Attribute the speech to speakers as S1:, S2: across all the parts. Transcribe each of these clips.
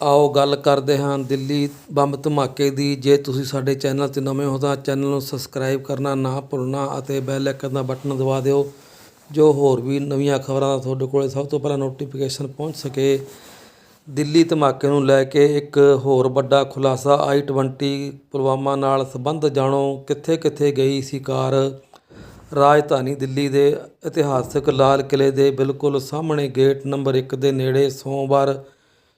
S1: ਆਓ ਗੱਲ ਕਰਦੇ ਹਾਂ ਦਿੱਲੀ ਬੰਬ ਧਮਾਕੇ ਦੀ। ਜੇ ਤੁਸੀਂ ਸਾਡੇ ਚੈਨਲ 'ਤੇ ਨਵੇਂ ਹੋ ਤਾਂ ਚੈਨਲ ਨੂੰ ਸਬਸਕ੍ਰਾਈਬ ਕਰਨਾ ਨਾ ਭੁੱਲਣਾ ਅਤੇ ਬੈਲ ਆਈਕਨ ਦਾ ਬਟਨ ਦਬਾ ਦਿਓ, ਜੋ ਹੋਰ ਵੀ ਨਵੀਆਂ ਖਬਰਾਂ ਤੁਹਾਡੇ ਕੋਲੇ ਸਭ ਤੋਂ ਪਹਿਲਾਂ ਨੋਟੀਫਿਕੇਸ਼ਨ ਪਹੁੰਚ ਸਕੇ। ਦਿੱਲੀ ਧਮਾਕੇ ਨੂੰ ਲੈ ਕੇ ਇੱਕ ਹੋਰ ਵੱਡਾ ਖੁਲਾਸਾ, ਆਈ 20 ਪੁਲਵਾਮਾ ਨਾਲ ਸੰਬੰਧ ਜਾਣੋ ਕਿੱਥੇ ਕਿੱਥੇ ਗਈ ਸੀ ਕਾਰ? ਰਾਜਧਾਨੀ ਦਿੱਲੀ ਦੇ ਇਤਿਹਾਸਕ ਲਾਲ ਕਿਲੇ ਦੇ ਬਿਲਕੁਲ ਸਾਹਮਣੇ ਗੇਟ ਨੰਬਰ 1 ਦੇ ਨੇੜੇ ਸੋਮਵਾਰ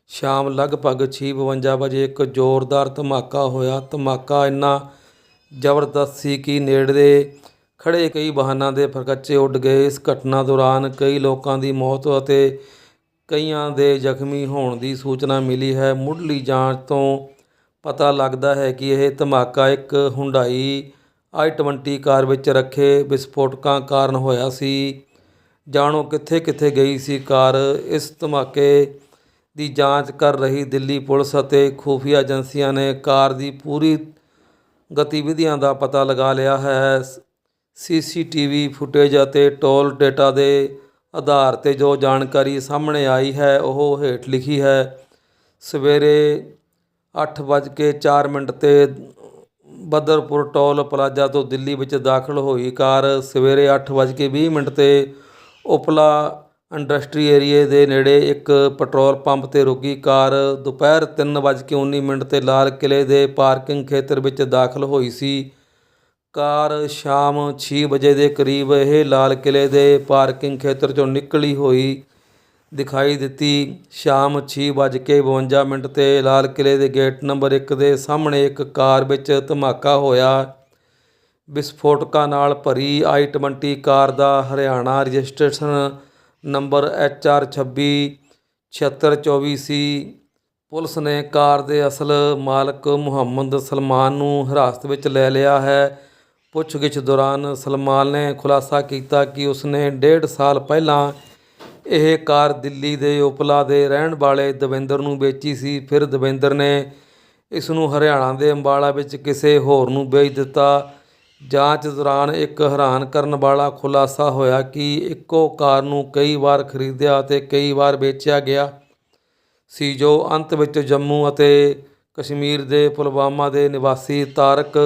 S1: ਸ਼ਾਮ ਲਗਭਗ 6:52 ਵਜੇ ਇੱਕ ਜ਼ੋਰਦਾਰ ਧਮਾਕਾ ਹੋਇਆ। ਧਮਾਕਾ ਇੰਨਾ ਜ਼ਬਰਦਸਤ ਸੀ ਕਿ ਨੇੜੇ ਖੜੇ ਕਈ ਵਾਹਨਾਂ ਦੇ ਫਰਕੱਚੇ ਉੱਡ ਗਏ। ਇਸ ਘਟਨਾ ਦੌਰਾਨ ਕਈ ਲੋਕਾਂ ਦੀ ਮੌਤ ਅਤੇ ਕਈਆਂ ਦੇ ਜ਼ਖਮੀ ਹੋਣ ਦੀ ਸੂਚਨਾ ਮਿਲੀ ਹੈ। ਮੁੱਢਲੀ ਜਾਂਚ ਤੋਂ ਪਤਾ ਲੱਗਦਾ ਹੈ ਕਿ ਇਹ ਧਮਾਕਾ ਇੱਕ ਹੁੰਡਾਈ ਆਈ 20 ਕਾਰ ਵਿੱਚ ਰੱਖੇ ਵਿਸਫੋਟਕਾਂ ਕਾਰਨ ਹੋਇਆ ਸੀ। ਜਾਣੋ ਕਿੱਥੇ ਕਿੱਥੇ ਗਈ ਸੀ ਕਾਰ। ਇਸ ਧਮਾਕੇ ਦੀ ਜਾਂਚ ਕਰ ਰਹੀ ਦਿੱਲੀ ਪੁਲਿਸ ਅਤੇ ਖੁਫੀਆ ਏਜੰਸੀਆਂ ਨੇ ਕਾਰ ਦੀ ਪੂਰੀ ਗਤੀਵਿਧੀਆਂ ਦਾ ਪਤਾ ਲਗਾ ਲਿਆ ਹੈ। ਸੀਸੀਟੀਵੀ ਫੁਟੇਜ ਅਤੇ ਟੋਲ ਡੇਟਾ ਦੇ ਆਧਾਰ ਤੇ ਜੋ ਜਾਣਕਾਰੀ ਸਾਹਮਣੇ ਆਈ ਹੈ, ਉਹ ਹੇਠ ਲਿਖੀ ਹੈ। ਸਵੇਰੇ 8:04 ਮਿੰਟ ਤੇ ਬਦਰਪੁਰ ਟੋਲ ਪਲਾਜ਼ਾ ਤੋਂ ਦਿੱਲੀ ਵਿੱਚ ਦਾਖਲ ਹੋਈ ਕਾਰ। ਸਵੇਰੇ 8:20 ਮਿੰਟ ਤੇ ਉਪਲਾ ਇੰਡਸਟਰੀ ਏਰੀਏ ਦੇ ਨੇੜੇ ਇੱਕ ਪੈਟਰੋਲ ਪੰਪ ਤੇ ਰੁਕੀ ਕਾਰ ਦੁਪਹਿਰ 3:19 ਮਿੰਟ ਤੇ ਲਾਲ ਕਿਲੇ ਦੇ ਪਾਰਕਿੰਗ ਖੇਤਰ ਵਿੱਚ ਦਾਖਲ ਹੋਈ ਸੀ। ਕਾਰ ਸ਼ਾਮ 6 ਵਜੇ ਦੇ ਕਰੀਬ ਇਹ ਲਾਲ ਕਿਲੇ ਦੇ ਪਾਰਕਿੰਗ ਖੇਤਰ ਚੋਂ ਨਿਕਲੀ ਹੋਈ ਦਿਖਾਈ ਦਿੱਤੀ। ਸ਼ਾਮ 6:52 ਮਿੰਟ ਤੇ ਲਾਲ ਕਿਲੇ ਦੇ ਗੇਟ ਨੰਬਰ 1 ਦੇ ਸਾਹਮਣੇ ਇੱਕ ਕਾਰ ਵਿੱਚ ਧਮਾਕਾ ਹੋਇਆ। ਵਿਸਫੋਟਕਾਂ ਨਾਲ ਭਰੀ i 20 car the Haryana registration number H R 26 7624 C. Police ਨੇ ਕਾਰ ਦੇ ਅਸਲ ਮਾਲਕ ਮੁਹੰਮਦ ਸਲਮਾਨ ਨੂੰ ਹਿਰਾਸਤ ਵਿੱਚ ਲੈ ਲਿਆ ਹੈ। ਪੁੱਛਗਿੱਛ ਦੌਰਾਨ ਸਲਮਾਨ ਨੇ ਖੁਲਾਸਾ ਕੀਤਾ ਕਿ ਉਸਨੇ ਡੇਢ ਸਾਲ ਪਹਿਲਾਂ ਇਹ ਕਾਰ ਦਿੱਲੀ ਦੇ ਉਪਲਾ ਦੇ ਰਹਿਣ ਵਾਲੇ ਦਵਿੰਦਰ ਨੂੰ ਵੇਚੀ ਸੀ। ਫਿਰ ਦਵਿੰਦਰ ਨੇ ਇਸ ਨੂੰ ਹਰਿਆਣਾ ਦੇ ਅੰਬਾਲਾ ਵਿੱਚ ਕਿਸੇ ਹੋਰ ਨੂੰ ਵੇਚ ਦਿੱਤਾ। ਜਾਂਚ ਦੌਰਾਨ ਇੱਕ ਹੈਰਾਨ ਕਰਨ ਵਾਲਾ ਖੁਲਾਸਾ ਹੋਇਆ ਕਿ ਇੱਕੋ ਕਾਰ ਨੂੰ ਕਈ ਵਾਰ ਖਰੀਦਿਆ ਅਤੇ ਕਈ ਵਾਰ ਵੇਚਿਆ ਗਿਆ ਸੀ, ਜੋ ਅੰਤ ਵਿੱਚ ਜੰਮੂ ਅਤੇ ਕਸ਼ਮੀਰ ਦੇ ਪੁਲਵਾਮਾ ਦੇ ਨਿਵਾਸੀ ਤਾਰਕ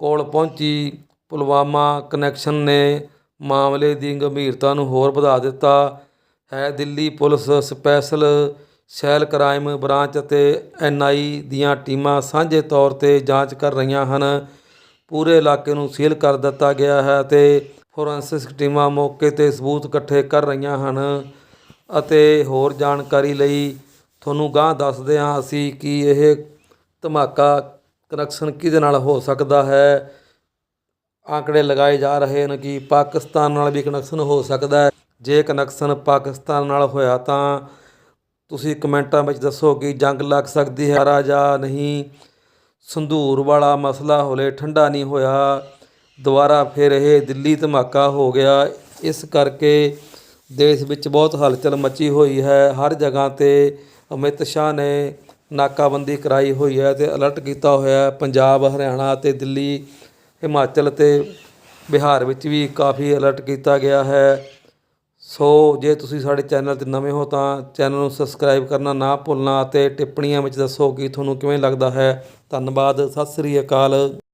S1: ਕੋਲ ਪਹੁੰਚੀ। ਪੁਲਵਾਮਾ ਕਨੈਕਸ਼ਨ ਨੇ ਮਾਮਲੇ ਦੀ ਗੰਭੀਰਤਾ ਨੂੰ ਹੋਰ ਵਧਾ ਦਿੱਤਾ। ਹੈ, Delhi police special cell crime branch ਅਤੇ ਐਨਆਈ ਦੀਆਂ ਟੀਮਾਂ ਸਾਂਝੇ ਤੌਰ ਤੇ ਜਾਂਚ ਕਰ ਰਹੀਆਂ ਹਨ। ਪੂਰੇ ਇਲਾਕੇ ਨੂੰ ਸੀਲ ਕਰ ਦਿੱਤਾ ਗਿਆ ਹੈ ਅਤੇ ਫੋਰੈਂਸਿਕ ਟੀਮਾਂ ਮੌਕੇ ਤੇ ਸਬੂਤ ਇਕੱਠੇ ਕਰ ਰਹੀਆਂ ਹਨ। ਅਤੇ ਹੋਰ ਜਾਣਕਾਰੀ ਲਈ ਤੁਹਾਨੂੰ ਗਾਂਹ ਦੱਸਦੇ ਹਾਂ ਅਸੀਂ ਕਿ ਇਹ ਧਮਾਕਾ ਕਨੈਕਸ਼ਨ ਕਿਹਦੇ ਨਾਲ ਹੋ ਸਕਦਾ ਹੈ। ਆંકੜੇ ਲਗਾਏ ਜਾ ਰਹੇ ਹਨ ਕਿ ਪਾਕਿਸਤਾਨ ਨਾਲ ਵੀ ਕਨੈਕਸ਼ਨ ਹੋ ਸਕਦਾ ਹੈ। ਜੇ ਕਨੈਕਸ਼ਨ ਪਾਕਿਸਤਾਨ ਨਾਲ ਹੋਇਆ ਤਾਂ ਤੁਸੀਂ ਕਮੈਂਟਾਂ ਵਿੱਚ ਦੱਸੋ ਕਿ ਜੰਗ ਲੱਗ ਸਕਦੀ ਹੈ ਜਾਂ ਨਹੀਂ। ਸੰਧੂਰ ਵਾਲਾ ਮਸਲਾ ਹੌਲੇ ਠੰਡਾ ਨਹੀਂ ਹੋਇਆ। ਦੁਬਾਰਾ ਫਿਰ ਇਹ ਦਿੱਲੀ ਧਮਾਕਾ ਹੋ ਗਿਆ। ਇਸ ਕਰਕੇ ਦੇਸ਼ ਵਿੱਚ ਬਹੁਤ ਹਲਚਲ ਮਚੀ ਹੋਈ ਹੈ। ਹਰ ਜਗ੍ਹਾ ਤੇ ਅਮਿਤ ਸ਼ਾਹ ਨੇ ਨਾਕਾਬੰਦੀ ਕਰਾਈ ਹੋਈ ਹੈ ਤੇ ਅਲਰਟ ਕੀਤਾ ਹੋਇਆ ਹੈ। ਪੰਜਾਬ, ਹਰਿਆਣਾ ਅਤੇ ਦਿੱਲੀ, ਹਿਮਾਚਲ ਤੇ ਬਿਹਾਰ ਵਿੱਚ ਵੀ ਕਾਫੀ ਅਲਰਟ ਕੀਤਾ ਗਿਆ ਹੈ। ਸੋ ਜੇ ਤੁਸੀਂ ਸਾਡੇ ਚੈਨਲ ਤੇ ਨਵੇਂ ਹੋ ਤਾਂ ਚੈਨਲ ਨੂੰ ਸਬਸਕ੍ਰਾਈਬ ਕਰਨਾ ਨਾ ਭੁੱਲਣਾ ਅਤੇ ਟਿੱਪਣੀਆਂ ਵਿੱਚ ਦੱਸੋ ਕਿ ਤੁਹਾਨੂੰ ਕਿਵੇਂ ਲੱਗਦਾ ਹੈ। ਧੰਨਵਾਦ, ਸਤਿ ਸ੍ਰੀ ਅਕਾਲ।